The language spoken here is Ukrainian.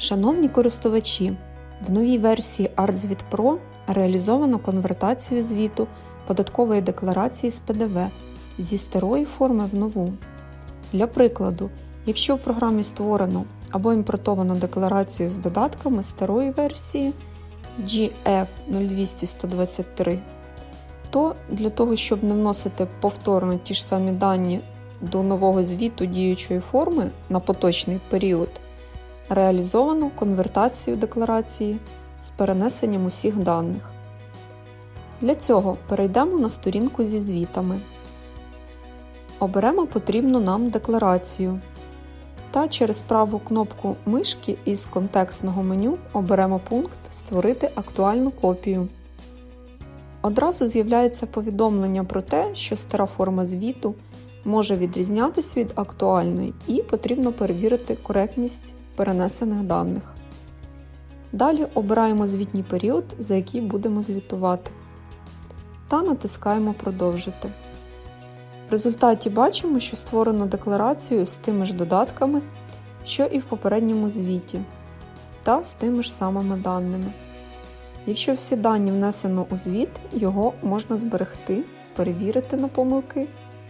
Шановні користувачі, в новій версії ArtZvit Pro реалізовано конвертацію звіту податкової декларації з ПДВ зі старої форми в нову. Для прикладу, якщо в програмі створено або імпортовано декларацію з додатками старої версії GF02123, то для того, щоб не вносити повторно ті ж самі дані до нового звіту діючої форми на поточний період, реалізовано конвертацію декларації з перенесенням усіх даних. Для цього перейдемо на сторінку зі звітами. Оберемо потрібну нам декларацію та через праву кнопку мишки із контекстного меню оберемо пункт Створити актуальну копію. Одразу з'являється повідомлення про те, що стара форма звіту може відрізнятись від актуальної і потрібно перевірити коректність перенесених даних. Далі обираємо звітній період, за який будемо звітувати, та натискаємо Продовжити. В результаті бачимо, що створено декларацію з тими ж додатками, що і в попередньому звіті, та з тими ж самими даними. Якщо всі дані внесено у звіт, його можна зберегти, перевірити на помилки